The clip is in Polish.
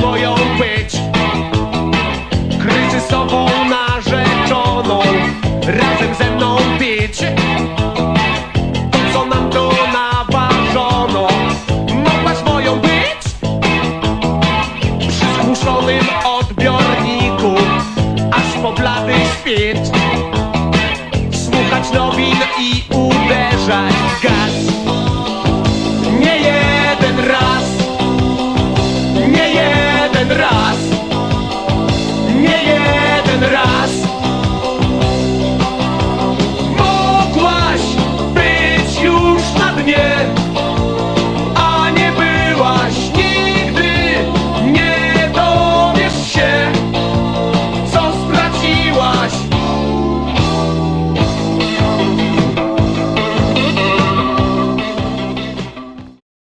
swoją być. Kryzysową narzeczoną Razem ze mną pić